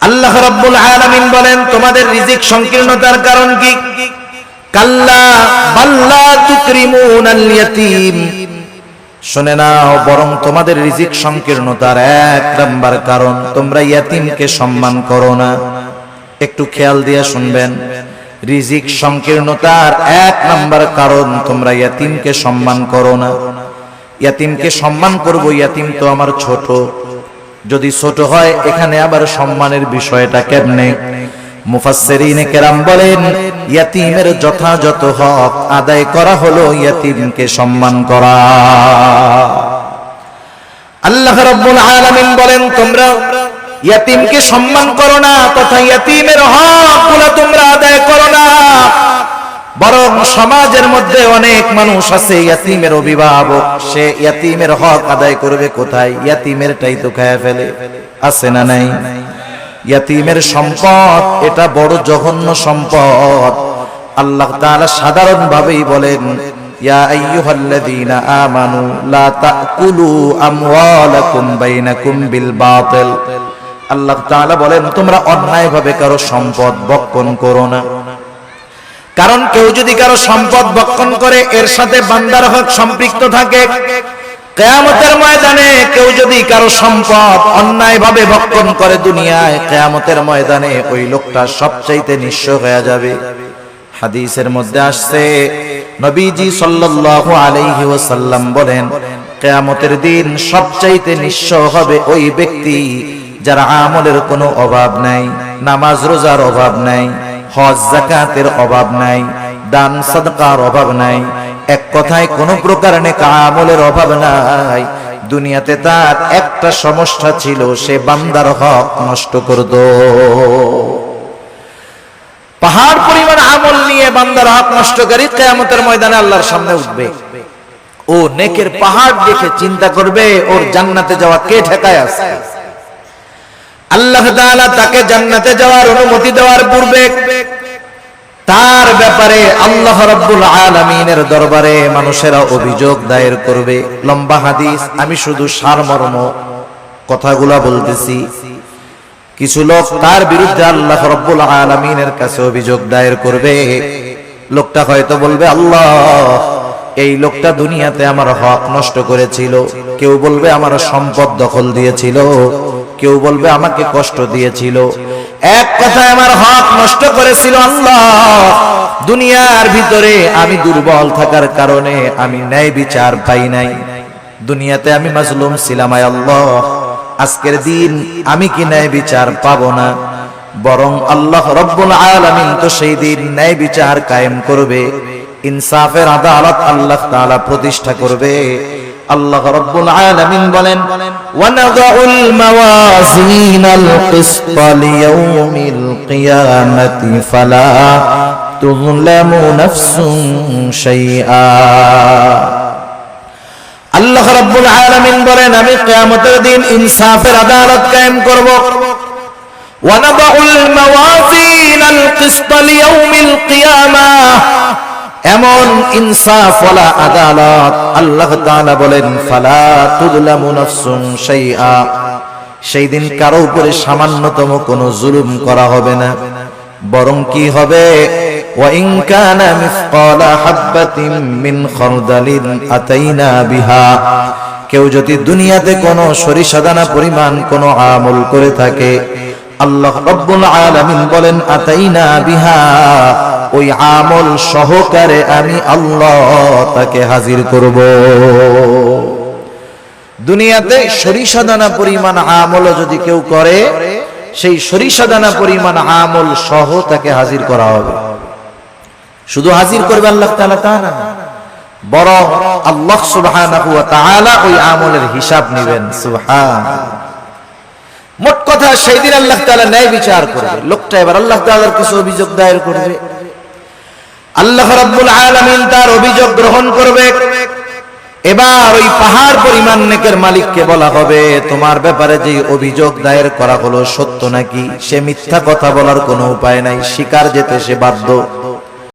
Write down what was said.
আল্লাহ রাব্বুল আলামিন বলেন, তোমাদের রিজিক সংকীর্ণতার কারণ কি? কাল্লা বাল্লা তুকরিমুনাল ইয়াতীম। শুনে নাও, বরং তোমাদের রিজিক সংকীর্ণতার এক নাম্বার কারণ, তোমরা ইয়াতিমকে সম্মান করো না। একটু খেয়াল দিয়ে শুনবেন। রিজিক সংকীর্ণতার এক নাম্বার কারণ, তোমরা ইয়াতিমকে সম্মান করো না। ইয়াতিমকে সম্মান করব, ইয়াতিম তো আমার ছোট। যদি ছোট হয়, এখানে আবার সম্মানের বিষয়টা কেমনে? কেরাম বলেন, ইয়াতিমের যথাযথ হক আদায় করা হলো ইয়াতিমকে সম্মান করা। আল্লাহ রাব্বুল আলামিন বলেন, তোমরা ইয়াতিমকে সম্মান করো না, তথা ইয়াতিমের হকগুলো তোমরা আদায় করো না। বরং সমাজের মধ্যে অনেক মানুষ আছে, ইয়াতিমের অভিভাবক। সে ইয়াতিমের হক আদায় করবে কোথায়? ইয়াতিমেরটাই তো খায় ফেলে। আছে না নাই? ইয়াতিমের সম্পদ, এটা বড় জঘন্য সম্পদ। আল্লাহ তাআলা সাধারণ ভাবেই বলেন, ইয়া আইয়ুহাল্লাযীনা আমানু লা তাকুলু আমওয়ালাকুম বাইনাকুম বিল বাতিল। আল্লাহ তাআলা বলেন, তোমরা অন্যায়ভাবে কারও সম্পদ বক্ষণ করো না। কারণ কেউ যদি কারও সম্পদ বক্ষণ করে, এর সাথে বান্দার হক সম্পৃক্ত থাকে। কেয়ামতের ময়দানে কেউ যদি কারও সম্পদ অন্যায়ভাবে ভক্ষণ করে দুনিয়ায়, কেয়ামতের ময়দানে ওই লোকটা সবচাইতে নিঃস্ব হয়ে যাবে। হাদিসের মধ্যে আসছে, নবীজি সাল্লাল্লাহু আলাইহি ওয়াসাল্লাম বলেন, কেয়ামতের দিন সবচাইতে নিঃস্ব হবে ওই ব্যক্তি যার আমলের কোনো অভাব নাই, নামাজ রোজার অভাব নাই হজ জাকাতের অভাব নাই, দান সদকার অভাব নাই, এক কথায় কোনো প্রকার নেক অভাব নাই। দুনিয়াতে তার একটা সমস্যা ছিল, সে বান্দার হক নষ্ট করত। পাহাড় পরিমাণ আমল নিয়ে বান্দার হক নষ্টকারী কেয়ামতের ময়দানে আল্লাহর সামনে উঠবে। ও নেকের পাহাড় দেখে চিন্তা করবে, ওর জান্নাতে যাওয়া কে ঠেকায় আছে? আল্লাহ তাকে জান্নাতে যাওয়ার অনুমতি দেওয়ার পূর্বে তার ব্যাপারে আল্লাহ রাব্বুল আলামিনের দরবারে মানুষেরা অভিযোগ দায়ের করবে। লম্বা হাদিস, আমি শুধু সারমর্ম কথাগুলা বলতেছি। কিছু লোক তার বিরুদ্ধে আল্লাহ রাব্বুল আলামিনের কাছে অভিযোগ দায়ের করবে। লোকটা হয়তো বলবে, আল্লাহ, এই লোকটা দুনিয়াতে আমার হক নষ্ট করেছিল। কেউ বলবে, আমার সম্পদ দখল দিয়েছিল। কেউ বলবে আমাকে কষ্ট দিয়েছিল। এক কথায় আমার হক নষ্ট করেছিল আল্লাহ। দুনিয়ার ভিতরে আমি দুর্বল থাকার কারণে আমি ন্যায় বিচার পাই নাই। দুনিয়াতে আমি মাজলুম ছিলাম, আয় আল্লাহ। আজকের দিন আমি কি ন্যায় বিচার পাবো না? বরং আল্লাহ রব্বুল আলামিন তো সেই দিন ন্যায় বিচার কায়েম করবে। ইনসাফের আদালত আল্লাহ তাআলা প্রতিষ্ঠা করবে। আল্লাহ রব্বুল আলামিন বলেন ওয়ানাদাউল মাওয়াজিনাল কিসত লিয়াউমিল কিয়ামাতি ফালা তুযলামু নাফসুন শাইআ আল্লাহ রাব্বুল আলামিন বলেন, আমি কিয়ামতের দিন ইনসাফের আদালত কায়েম করব। ওয়ানাদাউল মাওয়াজিনাল কিসত লিয়াউমিল কিয়ামাহ এমন ইনসাফ ওয়ালা আদালত আল্লাহ তাআলা বলেন ফালা তুযলামু নাফসুন শাইআ সেই দিন কারো উপরে সামান্যতম কোনো জুলুম করা হবে না বরং কি হবে وإن كان مثقال حبة من خردل أتينا بها কেউ যদি দুনিয়াতে কোনো সরিষা দানা পরিমাণ কোনো আমল করে থাকে আল্লাহ রব্বুল আলামিন বলেন আতাইনা বিহা ওই আমল সহকারে আমি আল্লাহ তাকে হাজির করব। দুনিয়াতে সরিষা দানা পরিমাণ আমল যদি কেউ করে, সেই সরিষা দানা পরিমাণ আমল সহ তাকে হাজির করা হবে। শুধু হাজির করবে আল্লাহ তাআলা তা না, বরং আল্লাহ তাআলা ওই আমলের হিসাব নেবেন। সুবহান। মোট কথা, সেই দিন আল্লাহ তাআলা ন্যায় বিচার করবে। লোকটা এবার আল্লাহ তাআলার কিছু অভিযোগ দায়ের করবে। আল্লাহ রাব্বুল আলামিন তার অভিযোগ গ্রহণ করবে। এবার ওই পাহাড় পরিমাণ নেকের মালিককে বলা হবে, তোমার ব্যাপারে যে অভিযোগ দায়ের করা হলো সত্য নাকি? সে মিথ্যা কথা বলার কোনো উপায় নাই। শিকার যেতে সে বাধ্য।